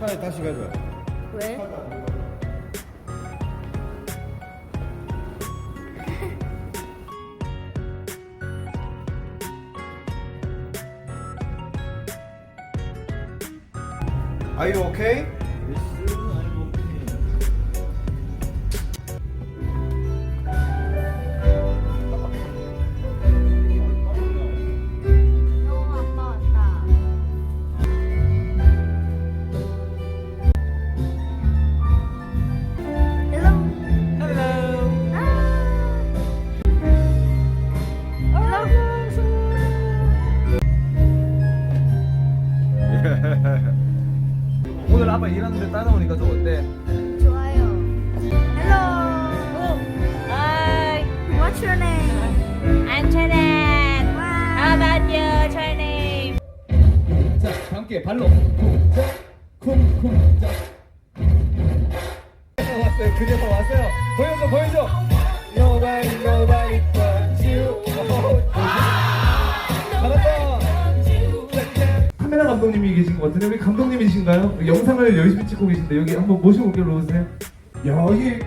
차에 다시 가자. 왜? Are you okay? 오늘 아빠 일하는데 따라오니까 좀 어때? 좋아요. Hello. Hi, What's your name? I'm Janet. Wow. How about you, your name? 자, 함께 발로 쿵짝 쿵쿵짝 왔어요. 그녀가 왔어요. 감독님이 계신 것 같은데 여기 감독님이신가요? 영상을 열심히 찍고 계신데 여기 한번 모셔볼게요, 로우세요. 야 이게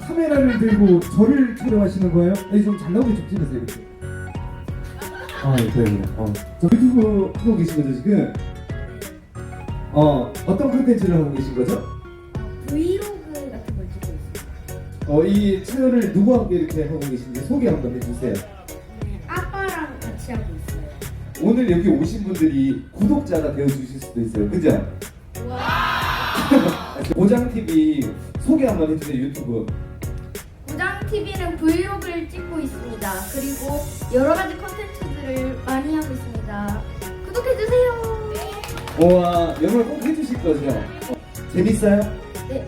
카메라를 들고 저를 촬영하시는 거예요? 아니 좀잘 나오게 좀 찍으세요 이렇게 아 네, 네. 어. 저 유튜브 하고 계신 거죠 지금? 어 어떤 컨텐츠를 하고 계신 거죠? 브이로그 같은 걸 찍고 있어요. 어이 채널을 누구와 함께 이렇게 하고 계신지 소개 한번 해주세요 오늘 여기 오신 분들이 구독자가 되어주실 수도 있어요 그죠? 보장TV 소개 한번 해주세요 유튜브 구장 TV는 브이로그를 찍고 있습니다. 그리고 여러 가지 컨텐츠들을 많이 하고 있습니다. 구독해 주세요. 우와 영을 꼭 해주실 거죠? 어, 재밌어요? 네.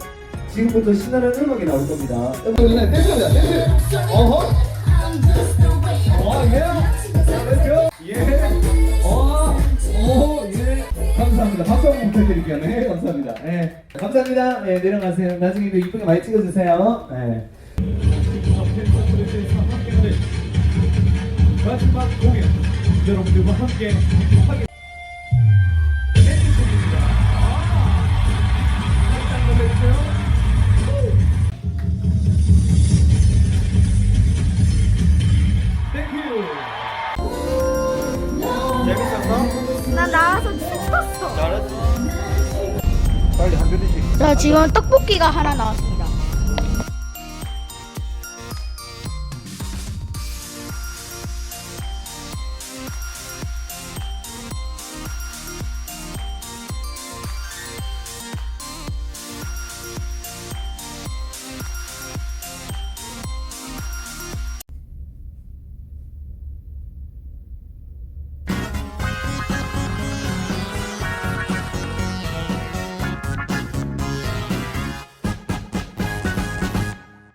지금부터 신나는 음악이 나올 겁니다. 여러분, 댄스입니다, 댄스! 감사합니다. 박수 한번 부탁드릴게요. 네, 감사합니다. 네. 감사합니다. 네, 내려가세요. 나중에도 이쁘게 많이 찍어주세요. 네. 마지막 공연 여러분들과 함께 하게 재밌었어? 빨리 한 그릇씩. 자 지금 떡볶이가 하나 나왔습니다.